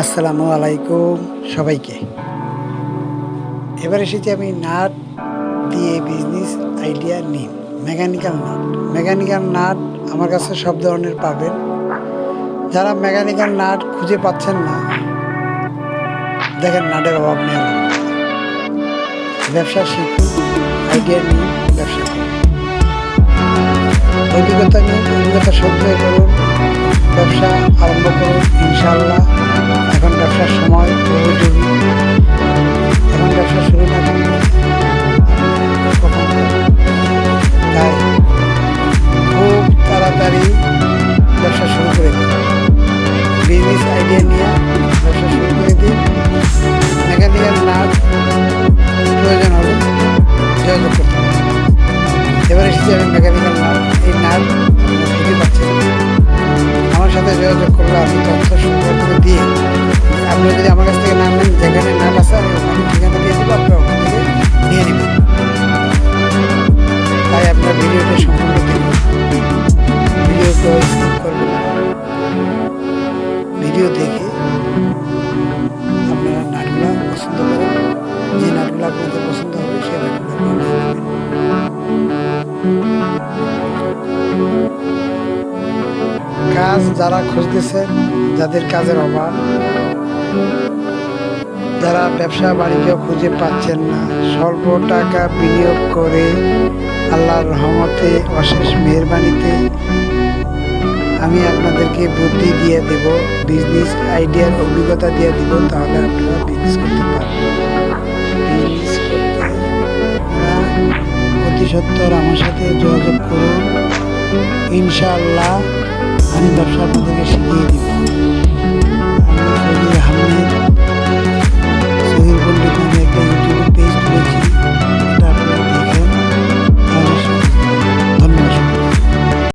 আসসালামু আলাইকুম সবাইকে। এবার এসেছি আমি নাট দিয়ে বিজনেস আইডিয়া নিন মেকানিক্যাল নাট। মেকানিক্যাল নাট আমার কাছে সব ধরনের পাবেন। যারা মেকানিক্যাল নাট খুঁজে পাচ্ছেন না, দেখেন নাটের অভাব নেই ব্যবসা শিখুন আইডিয়া নিন ব্যবসা করুন। অভিজ্ঞতা নিন অভিজ্ঞতা সঞ্চয় করুন, ব্যবসা আরম্ভ করুন ইনশাল্লাহ ব্যবসার সময় উপযোগী এখন ব্যবসা শুরু না তাই খুব তাড়াতাড়ি ব্যবসা শুরু করে বিজনেস আইডিয়া নিয়ে ব্যবসা শুরু করে মেকানিক্যাল নাট প্রয়োজন হবে, যোগাযোগ করতে হবে। এবার এসেছি আমি মেকানিক্যাল যদি আমার কাছ থেকে নাম নেন, যেখানে আছে আমি ঠিকানা দিয়ে দেবো নিয়ে তাই আপনার ভিডিওটা সম্পূর্ণ করবেন ভিডিও দেখে আপনারা নাটগুলো পছন্দ করেন। যে নাটগুলো আপনাদের পছন্দ হবে, সেই কাজ যারা খুঁজতেছেন যাদের কাজের অভাব যারা ব্যবসা বাণিজ্য খুঁজে পাচ্ছেন না, স্বল্প টাকা বিনিয়োগ করে আল্লাহর রহমতে, অশেষ মেহরবানিতে আমি আপনাদেরকে বুদ্ধি দিয়ে দেব বিজনেস আইডিয়ার অভিজ্ঞতা দিয়ে দিব, তাহলে আপনারা বিজনেস করতে পারবেন। সত্তর আমার সাথে যোগাযোগ করুন। ইনশাআল্লাহ আমি ব্যবসা আপনাদেরকে শিখিয়ে দিব।